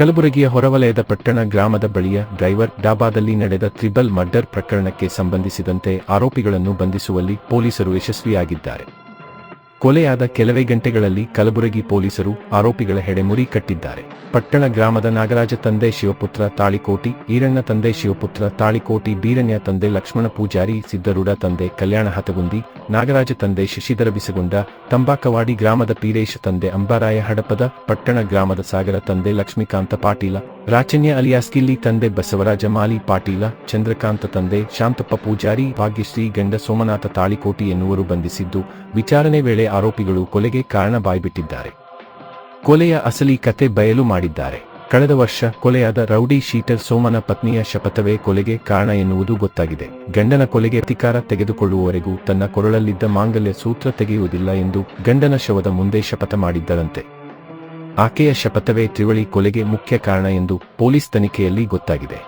ಕಲಬುರಗಿಯ ಹೊರವಲಯದ ಪಟ್ಟಣ ಗ್ರಾಮದ ಬಳಿಯ ಡ್ರೈವರ್ ಡಾಬಾದಲ್ಲಿ ನಡೆದ ತ್ರಿಬಲ್ ಮರ್ಡರ್ ಪ್ರಕರಣಕ್ಕೆ ಸಂಬಂಧಿಸಿದಂತೆ ಆರೋಪಿಗಳನ್ನು ಬಂಧಿಸುವಲ್ಲಿ ಪೊಲೀಸರು ಯಶಸ್ವಿಯಾಗಿದ್ದಾರೆ. ಕೊಲೆಯಾದ ಕೆಲವೇ ಗಂಟೆಗಳಲ್ಲಿ ಕಲಬುರಗಿ ಪೊಲೀಸರು ಆರೋಪಿಗಳ ಹೆಡೆಮುರಿ ಕಟ್ಟಿದ್ದಾರೆ. ಪಟ್ಟಣ ಗ್ರಾಮದ ನಾಗರಾಜ ತಂದೆ ಶಿವಪುತ್ರ ತಾಳಿಕೋಟಿ, ಈರಣ್ಣ ತಂದೆ ಶಿವಪುತ್ರ ತಾಳಿಕೋಟಿ, ಬೀರಣ್ಯ ತಂದೆ ಲಕ್ಷ್ಮಣ ಪೂಜಾರಿ ಸಿದ್ದರುಡ ತಂದೆ ಕಲ್ಯಾಣ ಹತಗುಂದಿ ನಾಗರಾಜ ತಂದೆ ಶಶಿಧರ ಬಿಸಗುಂಡ ತಂಬಾಕವಾಡಿ ಗ್ರಾಮದ ಪೀರೇಶ ತಂದೆ ಅಂಬಾರಾಯ ಹಡಪದ ಪಟ್ಟಣ ಗ್ರಾಮದ ಸಾಗರ ತಂದೆ ಲಕ್ಷ್ಮೀಕಾಂತ ಪಾಟೀಲ, ರಾಚನ್ಯ ಅಲಿಯಾಸ್ಕಿಲ್ಲಿ ತಂದೆ ಬಸವರಾಜ ಮಾಲಿ ಪಾಟೀಲ, ಚಂದ್ರಕಾಂತ ತಂದೆ ಶಾಂತಪ್ಪ ಪೂಜಾರಿ, ಭಾಗ್ಯಶ್ರೀ ಗಂಡ ಸೋಮನಾಥ ತಾಳಿಕೋಟಿ ಎನ್ನುವರು ಬಂಧಿಸಿದ್ದು ವಿಚಾರಣೆ ವೇಳೆ ಆರೋಪಿಗಳು ಕೊಲೆಗೆ ಕಾರಣ ಬಾಯ್ಬಿಟ್ಟಿದ್ದಾರೆ. ಕೊಲೆಯ ಅಸಲಿ ಕತೆ ಬಯಲು ಮಾಡಿದ್ದಾರೆ. ಕಳೆದ ವರ್ಷ ಕೊಲೆಯಾದ ರೌಡಿ ಶೀಟರ್ ಸೋಮನ ಪತ್ನಿಯ ಶಪಥವೇ ಕೊಲೆಗೆ ಕಾರಣ ಎನ್ನುವುದು ಗೊತ್ತಾಗಿದೆ. ಗಂಡನ ಕೊಲೆಗೆ ಅಧಿಕಾರ ತೆಗೆದುಕೊಳ್ಳುವವರೆಗೂ ತನ್ನ ಕೊರಳಲ್ಲಿದ್ದ ಮಾಂಗಲ್ಯ ಸೂತ್ರ ತೆಗೆಯುವುದಿಲ್ಲ ಎಂದು ಗಂಡನ ಶವದ ಮುಂದೆ ಶಪಥ ಮಾಡಿದ್ದರಂತೆ. ಆಕೆಯ ಶಪಥವೇ ತ್ರಿವಳಿ ಕೊಲೆಗೆ ಮುಖ್ಯ ಕಾರಣ ಎಂದು ಪೊಲೀಸ್ ತನಿಖೆಯಲ್ಲಿ ಗೊತ್ತಾಗಿದೆ.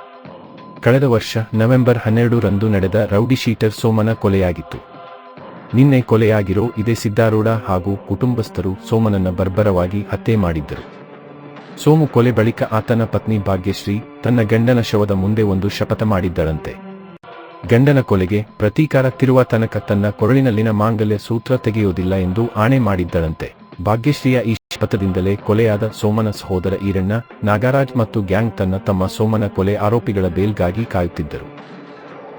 ಕಳೆದ ವರ್ಷ ನವೆಂಬರ್ ಹನ್ನೆರಡು ರಂದು ನಡೆದ ರೌಡಿ ಶೀಟರ್ ಸೋಮನ ಕೊಲೆಯಾಗಿತ್ತು. ನಿನ್ನೆ ಕೊಲೆಯಾಗಿರೋ ಇದೇ ಸಿದ್ದಾರೂಢ ಹಾಗೂ ಕುಟುಂಬಸ್ಥರು ಸೋಮನನ್ನ ಬರ್ಬರವಾಗಿ ಹತ್ಯೆ ಮಾಡಿದ್ದರು. ಸೋಮು ಕೊಲೆ ಬಳಿಕ ಆತನ ಪತ್ನಿ ಭಾಗ್ಯಶ್ರೀ ತನ್ನ ಗಂಡನ ಶವದ ಮುಂದೆ ಒಂದು ಶಪಥ ಮಾಡಿದ್ದಳಂತೆ. ಗಂಡನ ಕೊಲೆಗೆ ಪ್ರತೀಕಾರ ತಿರುವ ತನಕ ತನ್ನ ಕೊರಳಿನಲ್ಲಿನ ಮಾಂಗಲ್ಯ ಸೂತ್ರ ತೆಗೆಯುವುದಿಲ್ಲ ಎಂದು ಆಣೆ ಮಾಡಿದ್ದಳಂತೆ. ಭಾಗ್ಯಶ್ರೀಯ ಈ ಶಪಥದಿಂದಲೇ ಕೊಲೆಯಾದ ಸೋಮನ ಸಹೋದರ ಈರಣ್ಣ, ನಾಗರಾಜ್ ಮತ್ತು ಗ್ಯಾಂಗ್ ತನ್ನ ತಮ್ಮ ಸೋಮನ ಕೊಲೆ ಆರೋಪಿಗಳ ಬೇಲ್ಗಾಗಿ ಕಾಯುತ್ತಿದ್ದರು.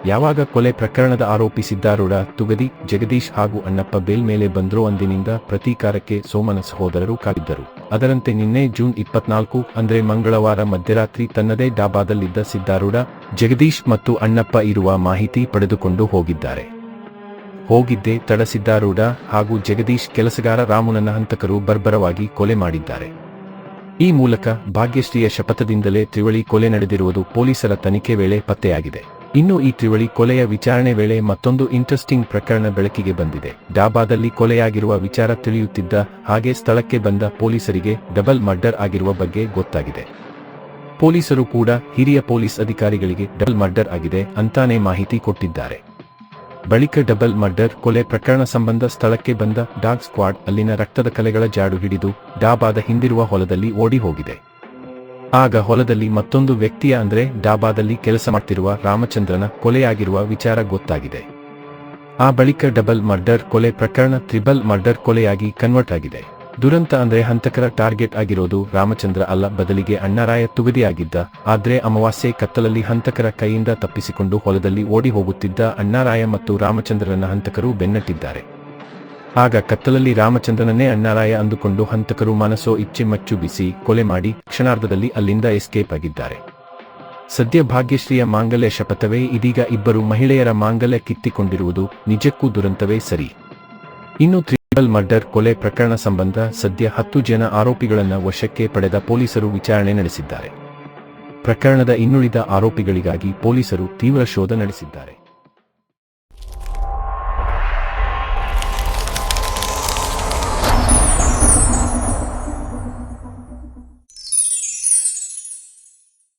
ಯಾವಾಗ ಕೊಲೆ ಪ್ರಕರಣದ ಆರೋಪಿ ಸಿದ್ದಾರೂಢ ತುಗದಿ, ಜಗದೀಶ್ ಹಾಗೂ ಅಣ್ಣಪ್ಪ ಬೇಲ್ ಮೇಲೆ ಬಂದ್ರೋ ಅಂದಿನಿಂದ ಪ್ರತೀಕಾರಕ್ಕೆ ಸೋಮನ ಸಹೋದರರು ಕಾದಿದ್ದರು. ಅದರಂತೆ ನಿನ್ನೆ ಜೂನ್ ಇಪ್ಪತ್ನಾಲ್ಕು, ಅಂದ್ರೆ ಮಂಗಳವಾರ ಮಧ್ಯರಾತ್ರಿ ತನ್ನದೇ ಡಾಬಾದಲ್ಲಿದ್ದ ಸಿದ್ದಾರೂಢ, ಜಗದೀಶ್ ಮತ್ತು ಅಣ್ಣಪ್ಪ ಇರುವ ಮಾಹಿತಿ ಪಡೆದುಕೊಂಡು ಹೋಗಿದ್ದಾರೆ. ಹೋಗಿದ್ದೇ ತಡ ಸಿದ್ದಾರೂಢ ಹಾಗೂ ಜಗದೀಶ್ ಕೆಲಸಗಾರ ರಾಮುನನ ಹಂತಕರು ಬರ್ಬರವಾಗಿ ಕೊಲೆ ಮಾಡಿದ್ದಾರೆ. ಈ ಮೂಲಕ ಭಾಗ್ಯಶ್ರೀಯ ಶಪಥದಿಂದಲೇ ತ್ರಿವಳಿ ಕೊಲೆ ನಡೆದಿರುವುದು ಪೊಲೀಸರ ತನಿಖೆ ವೇಳೆ ಪತ್ತೆಯಾಗಿದೆ. ಇನ್ನು ಈ ತ್ರಿವಳಿ ಕೊಲೆಯ ವಿಚಾರಣೆ ವೇಳೆ ಮತ್ತೊಂದು ಇಂಟ್ರೆಸ್ಟಿಂಗ್ ಪ್ರಕರಣ ಬೆಳಕಿಗೆ ಬಂದಿದೆ. ಡಾಬಾದಲ್ಲಿ ಕೊಲೆಯಾಗಿರುವ ವಿಚಾರ ತಿಳಿಯುತ್ತಿದ್ದ ಹಾಗೆ ಸ್ಥಳಕ್ಕೆ ಬಂದ ಪೊಲೀಸರಿಗೆ ಡಬಲ್ ಮರ್ಡರ್ ಆಗಿರುವ ಬಗ್ಗೆ ಗೊತ್ತಾಗಿದೆ. ಪೊಲೀಸರು ಕೂಡ ಹಿರಿಯ ಪೊಲೀಸ್ ಅಧಿಕಾರಿಗಳಿಗೆ ಡಬಲ್ ಮರ್ಡರ್ ಆಗಿದೆ ಅಂತಾನೆ ಮಾಹಿತಿ ಕೊಟ್ಟಿದ್ದಾರೆ. ಬಳಿಕ ಡಬಲ್ ಮರ್ಡರ್ ಕೊಲೆ ಪ್ರಕರಣ ಸಂಬಂಧ ಸ್ಥಳಕ್ಕೆ ಬಂದ ಡಾಗ್ ಸ್ಕ್ವಾಡ್ ಅಲ್ಲಿನ ರಕ್ತದ ಕಲೆಗಳ ಜಾಡು ಹಿಡಿದು ಡಾಬಾದ ಹಿಂದಿರುವ ಹೊಲದಲ್ಲಿ ಓಡಿ ಹೋಗಿದೆ. ಆಗ ಹೊಲದಲ್ಲಿ ಮತ್ತೊಂದು ವ್ಯಕ್ತಿಯ ಅಂದ್ರೆ ಡಾಬಾದಲ್ಲಿ ಕೆಲಸ ಮಾಡ್ತಿರುವ ರಾಮಚಂದ್ರನ ಕೊಲೆಯಾಗಿರುವ ವಿಚಾರ ಗೊತ್ತಾಗಿದೆ. ಆ ಬಳಿಕ ಡಬಲ್ ಮರ್ಡರ್ ಕೊಲೆ ಪ್ರಕರಣ ತ್ರಿಬಲ್ ಮರ್ಡರ್ ಕೊಲೆಯಾಗಿ ಕನ್ವರ್ಟ್ ಆಗಿದೆ. ದುರಂತ ಅಂದ್ರೆ ಹಂತಕರ ಟಾರ್ಗೆಟ್ ಆಗಿರೋದು ರಾಮಚಂದ್ರ ಅಲ್ಲ, ಬದಲಿಗೆ ಅಣ್ಣರಾಯ ತುಗದಿಯಾಗಿದ್ದ. ಆದ್ರೆ ಅಮಾವಾಸ್ಯೆ ಕತ್ತಲಲ್ಲಿ ಹಂತಕರ ಕೈಯಿಂದ ತಪ್ಪಿಸಿಕೊಂಡು ಹೊಲದಲ್ಲಿ ಓಡಿ ಹೋಗುತ್ತಿದ್ದ ಅಣ್ಣಾರಾಯ ಮತ್ತು ರಾಮಚಂದ್ರನ ಹಂತಕರು ಬೆನ್ನಟ್ಟಿದ್ದಾರೆ. ಆಗ ಕತ್ತಲಲ್ಲಿ ರಾಮಚಂದ್ರನನ್ನೇ ಅಣ್ಣಾರಾಯ ಅಂದುಕೊಂಡು ಹಂತಕರು ಮನಸೋ ಇಚ್ಛೆ ಮಚ್ಚು ಬಿಸಿ ಕೊಲೆ ಮಾಡಿ ಕ್ಷಣಾರ್ಧದಲ್ಲಿ ಅಲ್ಲಿಂದ ಎಸ್ಕೇಪ್ ಆಗಿದ್ದಾರೆ. ಸದ್ಯ ಭಾಗ್ಯಶ್ರೀಯ ಮಾಂಗಲ್ಯ ಶಪಥವೇ ಇದೀಗ ಇಬ್ಬರು ಮಹಿಳೆಯರ ಮಾಂಗಲ್ಯ ಕಿತ್ತಿಕೊಂಡಿರುವುದು ನಿಜಕ್ಕೂ ದುರಂತವೇ ಸರಿ. ಇನ್ನು ತ್ರಿಬಲ್ ಮರ್ಡರ್ ಕೊಲೆ ಪ್ರಕರಣ ಸಂಬಂಧ ಸದ್ಯ ಹತ್ತು ಜನ ಆರೋಪಿಗಳನ್ನು ವಶಕ್ಕೆ ಪಡೆದ ಪೊಲೀಸರು ವಿಚಾರಣೆ ನಡೆಸಿದ್ದಾರೆ. ಪ್ರಕರಣದ ಇನ್ನುಳಿದ ಆರೋಪಿಗಳಿಗಾಗಿ ಪೊಲೀಸರು ತೀವ್ರ ಶೋಧ ನಡೆಸಿದ್ದಾರೆ.